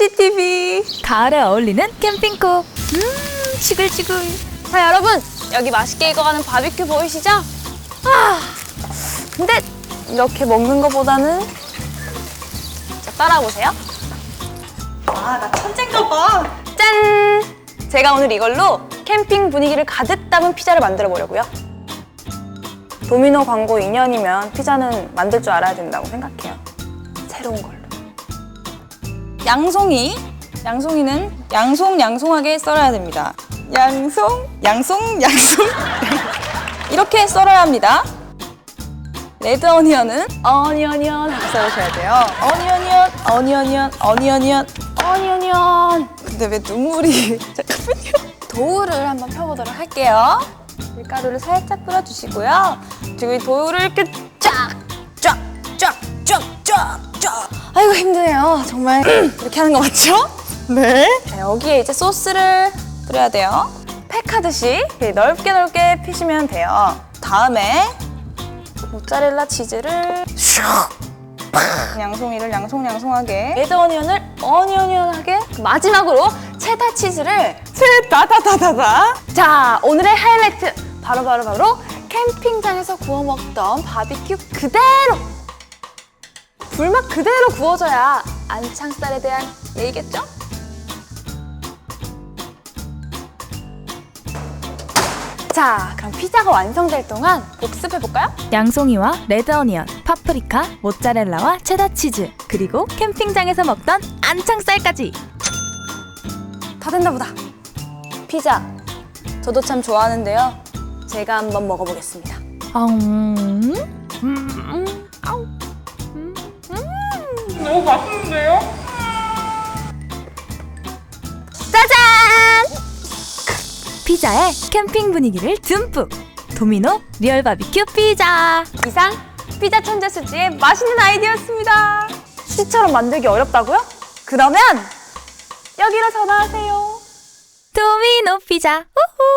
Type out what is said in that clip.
CCTV. 가을에 어울리는 캠핑콕. 음, 지글지글. 자, 여러분. 여기 맛있게 익어가는 바비큐 보이시죠? 아, 근데 이렇게 먹는 것보다는 자, 따라오세요. 아, 나 천재인가 봐. 짠! 제가 오늘 이걸로 캠핑 분위기를 가득 담은 피자를 만들어 보려고요. 도미노 광고 2년이면 피자는 만들 줄 알아야 된다고 생각해요. 새로운 걸로. 양송이. 양송이는 양송 양송하게 썰어야 됩니다. 양송, 양송, 양송. 이렇게 썰어야 합니다. 레드 어니언은 어니언이언 하고 썰으셔야 돼요. 어니언이언, 어니언이언, 어니언이언. 어니언이언. 근데 왜 눈물이 잠깐만요. 도우를 한번 펴보도록 할게요. 밀가루를 살짝 뿌려주시고요. 그리고 이 도우를 이렇게 쫙, 아이고 힘드네요. 정말 이렇게 하는 거 맞죠? 네. 자, 여기에 이제 소스를 뿌려야 돼요. 팩하듯이 넓게 넓게 피시면 돼요. 다음에 모짜렐라 치즈를 양송이를 양송양송하게. 레드 어니언을 어니언이언하게 마지막으로 체다 치즈를 다다다다다. 자 오늘의 하이라이트 바로 바로 바로 캠핑장에서 구워 먹던 바비큐 그대로 불맛 그대로 구워져야 안창살에 대한 예의겠죠? 자 그럼 피자가 완성될 동안 복습해 볼까요? 양송이와 레드어니언, 파프리카, 모짜렐라와 체다 치즈, 그리고 캠핑장에서 먹던 안창살까지. 다 됐나 보다. 피자 저도 참 좋아하는데요. 제가 한번 먹어보겠습니다. 음, 음, 음, 아 우. 짜잔! 피자에 캠핑 분위기를 듬뿍. 도미노 리얼 바비큐 피자. 이상 피자 천재 수지의 맛있는 아이디어였습니다. 시처럼 만들기 어렵다고요? 그러면 여기로 전화하세요. 도미노 피자. 우후.